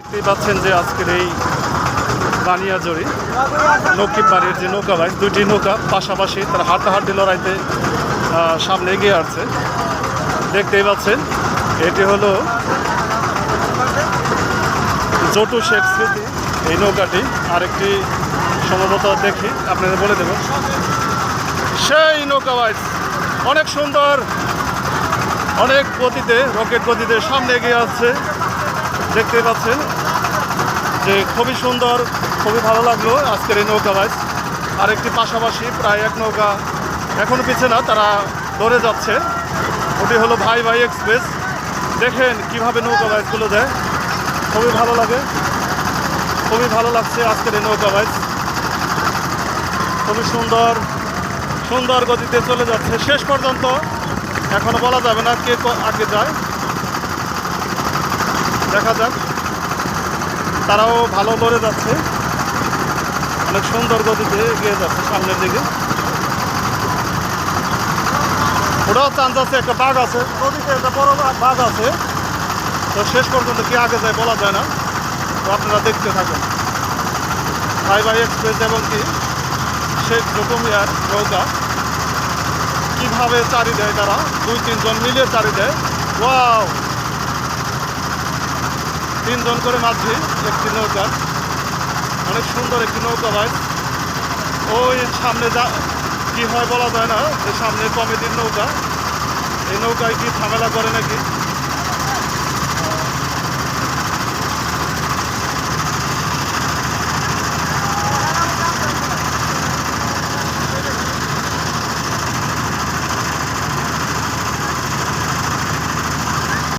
দেখতেই পাচ্ছেন যে আজকের এই বানিয়াজড়ি নৌকি বাড়ির যে নৌকা ভাই, দুইটি নৌকা পাশাপাশি তারা হাড্ডাহাড্ডি লড়াইতে সামনে এগিয়ে আসছে। দেখতেই পাচ্ছেন, এটি হলো জটু শেখ স্মৃতি, এই নৌকাটি আরেকটি সম্ভবত দেখি, আপনাদের বলে দেব। সেই নৌকা ভাই, অনেক সুন্দর, অনেক গতিতে, রকেট গতিতে সামনে এগিয়ে আসছে। দেখতে পাচ্ছেন যে খুবই সুন্দর, খুবই ভালো লাগল আজকের এই নৌকা বাইচ আরেকটি পাশাপাশি প্রায় এক নৌকা এখনও পিছে না, তারা দৌড়ে যাচ্ছে। ওটি হলো ভাই ভাই এক্সপ্রেস দেখেন কীভাবে নৌকা বাইচগুলো দেয় খুবই ভালো লাগে। খুবই ভালো লাগছে আজকের এই নৌকা বাইচ খুবই সুন্দর সুন্দর গতিতে চলে যাচ্ছে। শেষ পর্যন্ত এখনও বলা যাবে না ক- আগে যায়। দেখা যাক। তারাও ভালো করে যাচ্ছে। অনেক সুন্দর গতিতে এগিয়ে যাচ্ছে সামনের দিকে। ওটাও চান্স আছে, একটা বাঘ আছে। নদীতে একটা বড় বাঘ আছে। তো শেষ পর্যন্ত কি আগে যায় বলা যায় না। তো আপনারা দেখতে থাকেন। ভাই ভাই এক্সপ্রেস এবং কি, শেখ জকুমিয়ার নৌকা। কীভাবে চারি দেয় তারা? দুই, তিনজন মিলিয়ে চারি দেয়। ওয়াও! তিনজন করে মাঝি, একটি নৌকা। অনেক সুন্দর একটি নৌকা, ভাই। ওই সামনে যা, কী হয় বলা যায় না, যে সামনে কমেডির নৌকা। এই নৌকায় কি ঝামেলা করে নাকি?